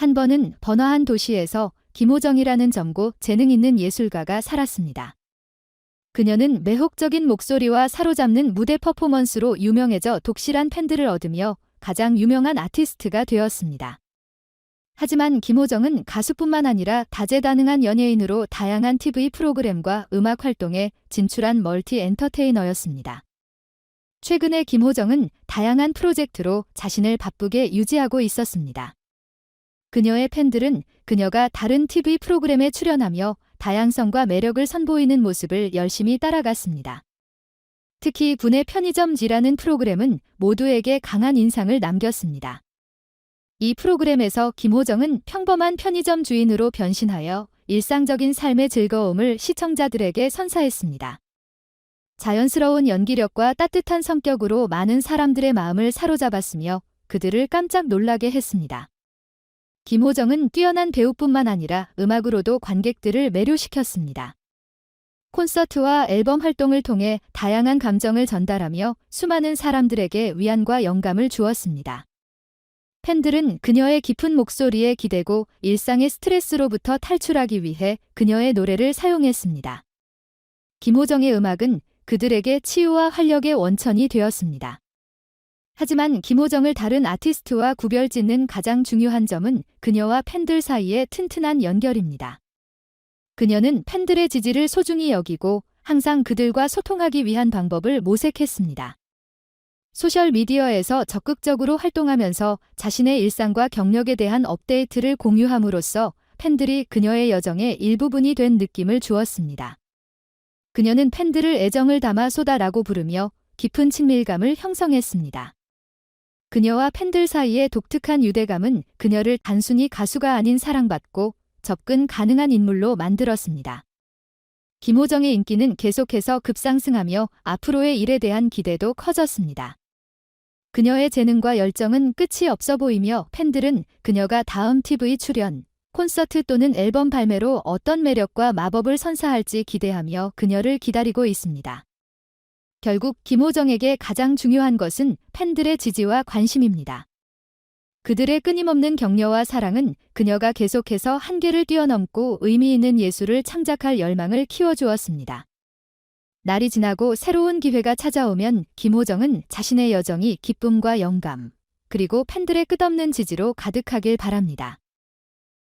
한 번은 번화한 도시에서 김호정이라는 젊고 재능 있는 예술가가 살았습니다. 그녀는 매혹적인 목소리와 사로잡는 무대 퍼포먼스로 유명해져 독실한 팬들을 얻으며 가장 유명한 아티스트가 되었습니다. 하지만 김호정은 가수뿐만 아니라 다재다능한 연예인으로 다양한 TV 프로그램과 음악 활동에 진출한 멀티 엔터테이너였습니다. 최근에 김호정은 다양한 프로젝트로 자신을 바쁘게 유지하고 있었습니다. 그녀의 팬들은 그녀가 다른 TV 프로그램에 출연하며 다양성과 매력을 선보이는 모습을 열심히 따라갔습니다. 특히 분의 편의점지라는 프로그램은 모두에게 강한 인상을 남겼습니다. 이 프로그램에서 김호정은 평범한 편의점 주인으로 변신하여 일상적인 삶의 즐거움을 시청자들에게 선사했습니다. 자연스러운 연기력과 따뜻한 성격으로 많은 사람들의 마음을 사로잡았으며 그들을 깜짝 놀라게 했습니다. 김호정은 뛰어난 배우뿐만 아니라 음악으로도 관객들을 매료시켰습니다. 콘서트와 앨범 활동을 통해 다양한 감정을 전달하며 수많은 사람들에게 위안과 영감을 주었습니다. 팬들은 그녀의 깊은 목소리에 기대고 일상의 스트레스로부터 탈출하기 위해 그녀의 노래를 사용했습니다. 김호정의 음악은 그들에게 치유와 활력의 원천이 되었습니다. 하지만 김호정을 다른 아티스트와 구별짓는 가장 중요한 점은 그녀와 팬들 사이의 튼튼한 연결입니다. 그녀는 팬들의 지지를 소중히 여기고 항상 그들과 소통하기 위한 방법을 모색했습니다. 소셜미디어에서 적극적으로 활동하면서 자신의 일상과 경력에 대한 업데이트를 공유함으로써 팬들이 그녀의 여정의 일부분이 된 느낌을 주었습니다. 그녀는 팬들을 애정을 담아 쏟아라고 부르며 깊은 친밀감을 형성했습니다. 그녀와 팬들 사이의 독특한 유대감은 그녀를 단순히 가수가 아닌 사랑받고 접근 가능한 인물로 만들었습니다. 김호정의 인기는 계속해서 급상승하며 앞으로의 일에 대한 기대도 커졌습니다. 그녀의 재능과 열정은 끝이 없어 보이며 팬들은 그녀가 다음 TV 출연, 콘서트 또는 앨범 발매로 어떤 매력과 마법을 선사할지 기대하며 그녀를 기다리고 있습니다. 결국 김호정에게 가장 중요한 것은 팬들의 지지와 관심입니다. 그들의 끊임없는 격려와 사랑은 그녀가 계속해서 한계를 뛰어넘고 의미 있는 예술을 창작할 열망을 키워주었습니다. 날이 지나고 새로운 기회가 찾아오면 김호정은 자신의 여정이 기쁨과 영감, 그리고 팬들의 끝없는 지지로 가득하길 바랍니다.